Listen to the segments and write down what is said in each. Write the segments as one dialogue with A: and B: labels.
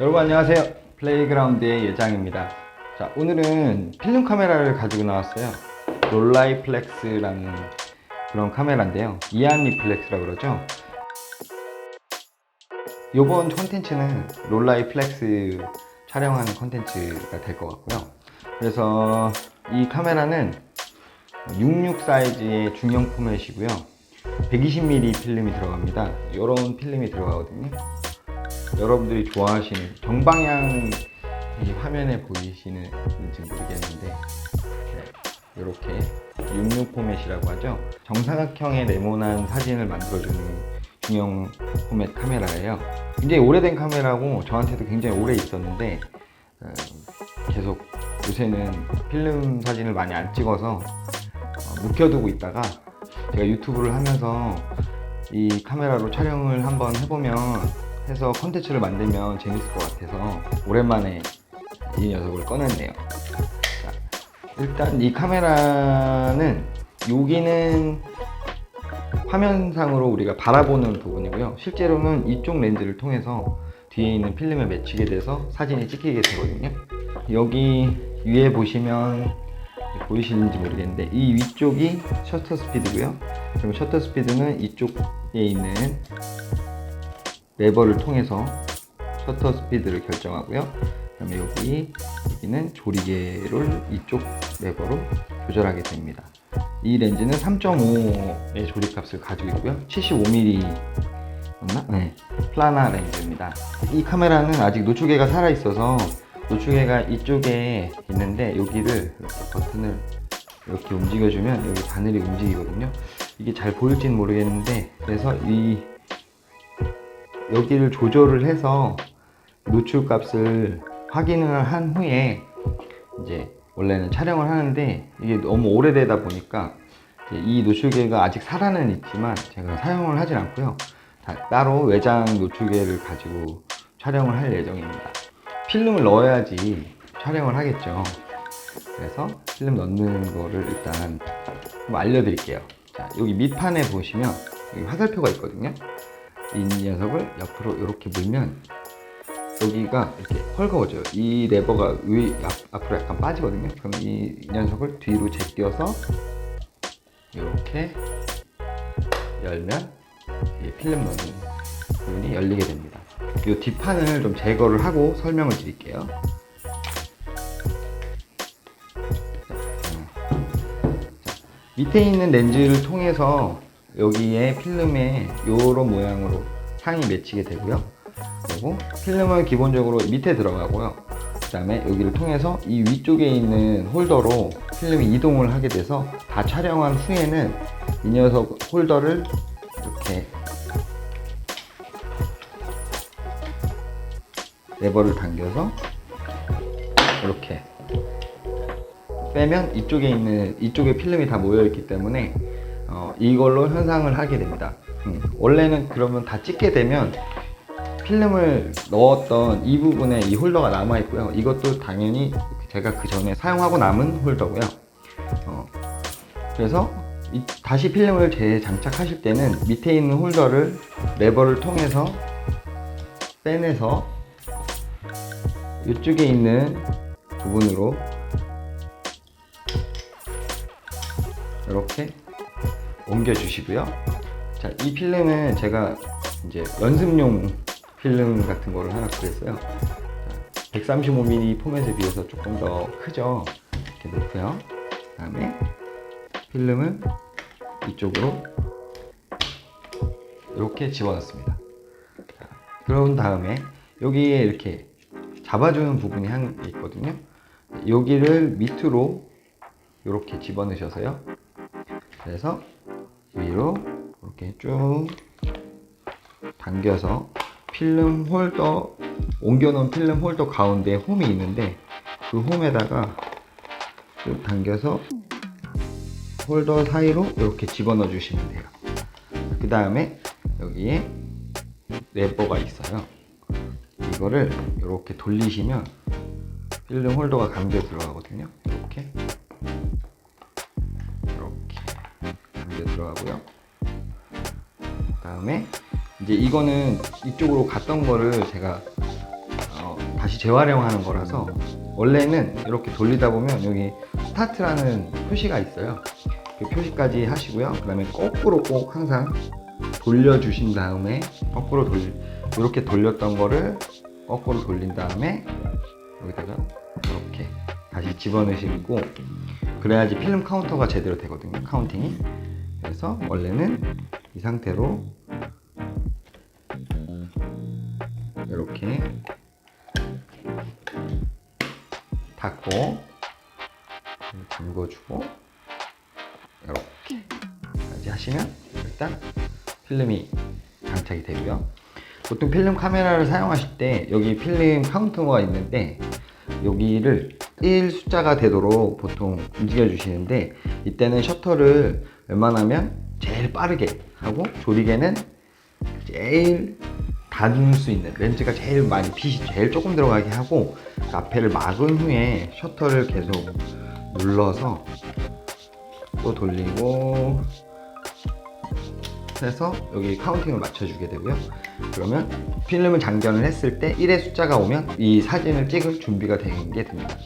A: 여러분 안녕하세요. 플레이그라운드의 예장입니다. 자, 오늘은 필름 카메라를 가지고 나왔어요. 롤라이 플렉스라는 그런 카메라인데요. 이안 리플렉스라고 그러죠. 이번 콘텐츠는 롤라이 플렉스 촬영하는 콘텐츠가 될 것 같고요. 그래서 이 카메라는 66 사이즈의 중형 포맷이고요. 120mm 필름이 들어갑니다. 이런 필름이 들어가거든요. 여러분들이 좋아하시는 정방향 이 화면에 보이시는지 모르겠는데 이렇게 66 포맷이라고 하죠. 정사각형의 네모난 사진을 만들어주는 중형 포맷 카메라예요. 굉장히 오래된 카메라고 저한테도 굉장히 오래 있었는데 어, 계속 요새는 필름 사진을 많이 안 찍어서 어, 묵혀두고 있다가 제가 유튜브를 하면서 이 카메라로 촬영을 한번 해보면 해서 컨텐츠를 만들면 재밌을 것 같아서 오랜만에 이 녀석을 꺼냈네요. 자, 일단 이 카메라는 여기는 화면상으로 우리가 바라보는 부분이고요. 실제로는 이쪽 렌즈를 통해서 뒤에 있는 필름에 맺히게 돼서 사진이 찍히게 되거든요. 여기 위에 보시면 보이시는지 모르겠는데 이 위쪽이 셔터 스피드고요. 그럼 셔터 스피드는 이쪽에 있는 레버를 통해서 셔터 스피드를 결정하고요. 그다음에 여기 여기는 조리개를 이쪽 레버로 조절하게 됩니다. 이 렌즈는 3.5의 조립값을 가지고 있고요. 75mm 맞나? 네, 플라나 렌즈입니다. 이 카메라는 아직 노출계가 살아 있어서 노출계가 이쪽에 있는데 여기를 이렇게 버튼을 이렇게 움직여주면 여기 바늘이 움직이거든요. 이게 잘 보일지는 모르겠는데 그래서 이 여기를 조절을 해서 노출 값을 확인을 한 후에 이제 원래는 촬영을 하는데 이게 너무 오래되다 보니까 이 노출계가 아직 살아는 있지만 제가 사용을 하진 않고요. 다- 따로 외장 노출계를 가지고 촬영을 할 예정입니다. 필름을 넣어야지 촬영을 하겠죠. 그래서 필름 넣는 거를 일단 좀 알려드릴게요. 자, 여기 밑판에 보시면 여기 화살표가 있거든요. 이 녀석을 옆으로 이렇게 물면 여기가 이렇게 헐거워져요. 이 레버가 위 앞, 앞으로 약간 빠지거든요. 그럼 이 녀석을 뒤로 제껴서 이렇게 열면 이 필름 넣는 부분이 열리게 됩니다. 이 뒷판을 좀 제거를 하고 설명을 드릴게요. 밑에 있는 렌즈를 통해서 여기에 필름에 이런 모양으로 상이 맺히게 되고요. 그리고 필름은 기본적으로 밑에 들어가고요. 그 다음에 여기를 통해서 이 위쪽에 있는 홀더로 필름이 이동을 하게 돼서 다 촬영한 후에는 이 녀석 홀더를 이렇게 레버를 당겨서 이렇게 빼면 이쪽에 있는 이쪽에 필름이 다 모여 있기 때문에 어, 이걸로 현상을 하게 됩니다. 음, 원래는 그러면 다 찍게 되면 필름을 넣었던 이 부분에 이 홀더가 남아 있고요. 이것도 당연히 제가 그 전에 사용하고 남은 홀더고요. 어, 그래서 이- 다시 필름을 재장착하실 때는 밑에 있는 홀더를 레버를 통해서 빼내서 이쪽에 있는 부분으로 이렇게 옮겨 주시고요. 자, 이 필름은 제가 이제 연습용 필름 같은 거를 하나 구했어요. 135mm 포맷에 비해서 조금 더 크죠. 이렇게 놓고요. 그 다음에 필름을 이쪽으로 이렇게 집어넣습니다. 자, 그런 다음에 여기에 이렇게 잡아주는 부분이 한 개 있거든요. 여기를 밑으로 이렇게 집어넣으셔서요. 그래서 위로 이렇게 쭉 당겨서 필름 홀더 옮겨놓은 필름 홀더 가운데 홈이 있는데 그 홈에다가 쭉 당겨서 홀더 사이로 이렇게 집어넣어 주시면 돼요. 그 다음에 여기에 레버가 있어요. 이거를 이렇게 돌리시면 필름 홀더가 감겨 들어가거든요. 들어가고요. 다음에 이제 이거는 이쪽으로 갔던 거를 제가 어, 다시 재활용하는 거라서 원래는 이렇게 돌리다 보면 여기 스타트라는 표시가 있어요. 그 표시까지 하시고요. 그 다음에 거꾸로 꼭 항상 돌려주신 다음에 거꾸로 돌 이렇게 돌렸던 거를 거꾸로 돌린 다음에 여기다가 이렇게 다시 집어넣으시고 그래야지 필름 카운터가 제대로 되거든요. 카운팅이. 그래서 원래는 이 상태로 이렇게 닫고 잠궈주고 이렇게까지 하시면 일단 필름이 장착이 되고요. 보통 필름 카메라를 사용하실 때 여기 필름 카운터가 있는데 여기를 1 숫자가 되도록 보통 움직여 주시는데 이때는 셔터를 웬만하면 제일 빠르게 하고 조리개는 제일 닫을 수 있는 렌즈가 제일 많이 핏이 제일 조금 들어가게 하고 그 앞에를 막은 후에 셔터를 계속 눌러서 또 돌리고 해서 여기 카운팅을 맞춰주게 되고요. 그러면 필름을 장전을 했을 때 1의 숫자가 오면 이 사진을 찍을 준비가 되는 게 됩니다.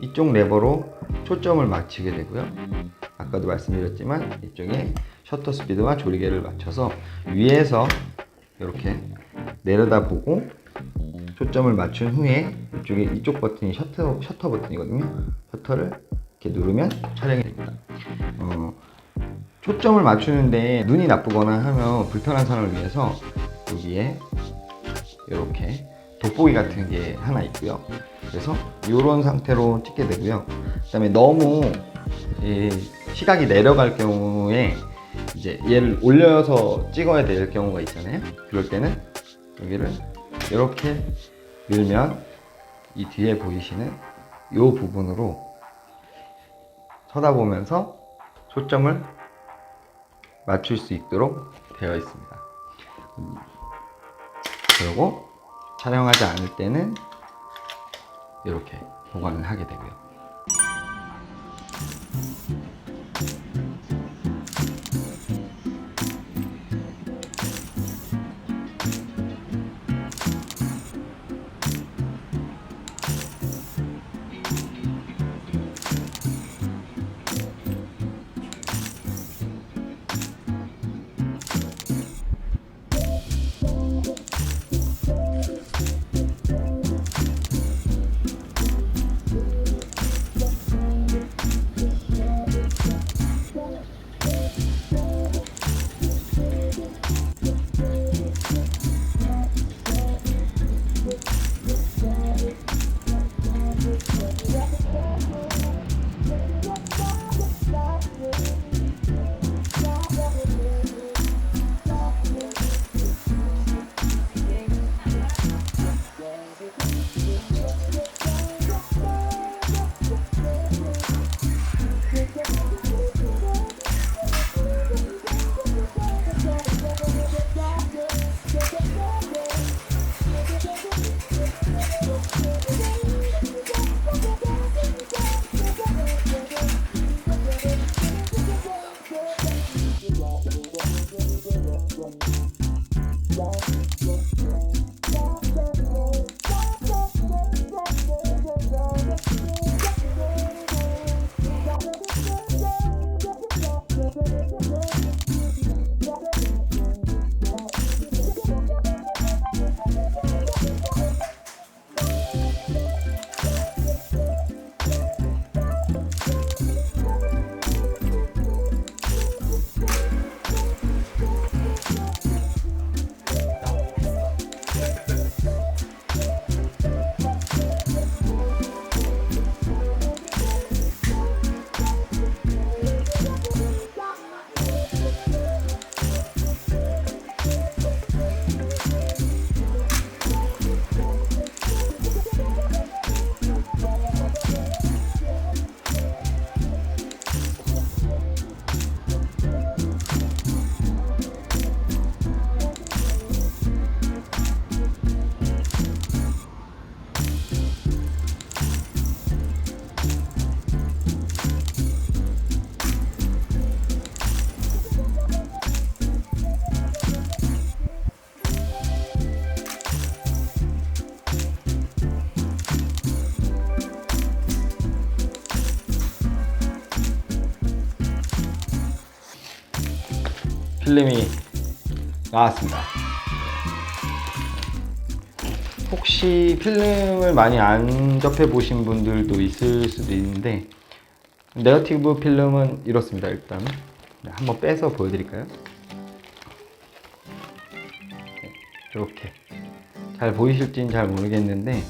A: 이쪽 레버로 초점을 맞추게 되고요. 아까도 말씀드렸지만 이쪽에 셔터 스피드와 조리개를 맞춰서 위에서 이렇게 내려다보고 초점을 맞춘 후에 이쪽에 이쪽 버튼이 셔터, 셔터 버튼이거든요. 셔터를 이렇게 누르면 촬영이 됩니다. 어, 초점을 맞추는데 눈이 나쁘거나 하면 불편한 사람을 위해서 여기에 이렇게 돋보기 같은 게 하나 있고요. 그래서 이런 상태로 찍게 되고요. 그 다음에 너무 이 시각이 내려갈 경우에 이제 얘를 올려서 찍어야 될 경우가 있잖아요. 그럴 때는 여기를 이렇게 밀면 이 뒤에 보이시는 이 부분으로 쳐다보면서 초점을 맞출 수 있도록 되어 있습니다. 음, 그리고 촬영하지 않을 때는 이렇게 보관을 하게 되고요. Thank you. 필름이 나왔습니다. 혹시 필름을 많이 안 접해 보신 분들도 있을 수도 있는데 네거티브 필름은 이렇습니다. 일단 네, 한번 빼서 보여드릴까요? 네, 이렇게 잘 보이실지는 잘 모르겠는데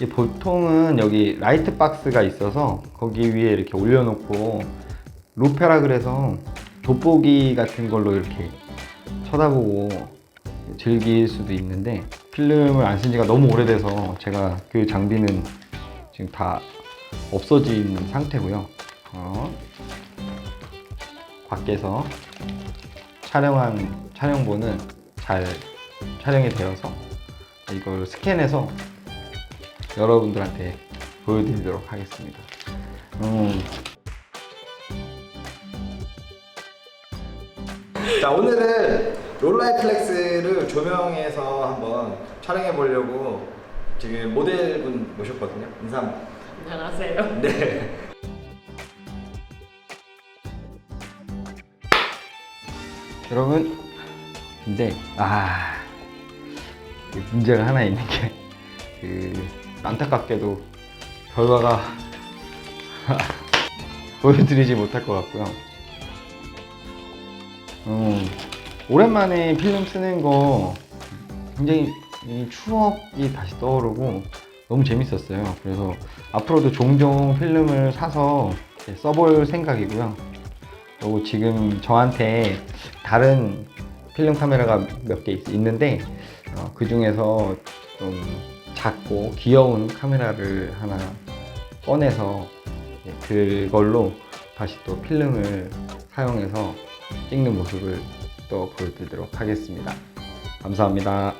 A: 이 보통은 여기 라이트 박스가 있어서 거기 위에 이렇게 올려놓고 루페라 그래서 돋보기 같은 걸로 이렇게 쳐다보고 즐길 수도 있는데 필름을 안 쓴 지가 너무 오래돼서 제가 그 장비는 지금 다 없어진 상태고요. 어, 밖에서 촬영한 촬영본은 잘 촬영이 되어서 이걸 스캔해서 여러분들한테 보여드리도록 하겠습니다. 음,
B: 자 오늘은 롤라이 플렉스를 조명해서 한번 촬영해 보려고 지금 모델분 모셨거든요. 인사. 한번.
C: 안녕하세요.
B: 네.
A: 여러분 근데 아그 문제가 하나 있는 게그 안타깝게도 결과가 보여드리지 못할 것 같고요. 음, 오랜만에 필름 쓰는 거 굉장히 이 추억이 다시 떠오르고 너무 재밌었어요. 그래서 앞으로도 종종 필름을 사서 써볼 생각이고요. 그리고 지금 저한테 다른 필름 카메라가 몇 개 있는데 어, 그 중에서 좀 작고 귀여운 카메라를 하나 꺼내서 그걸로 다시 또 필름을 사용해서 찍는 모습을 또 보여드리도록 하겠습니다. 감사합니다.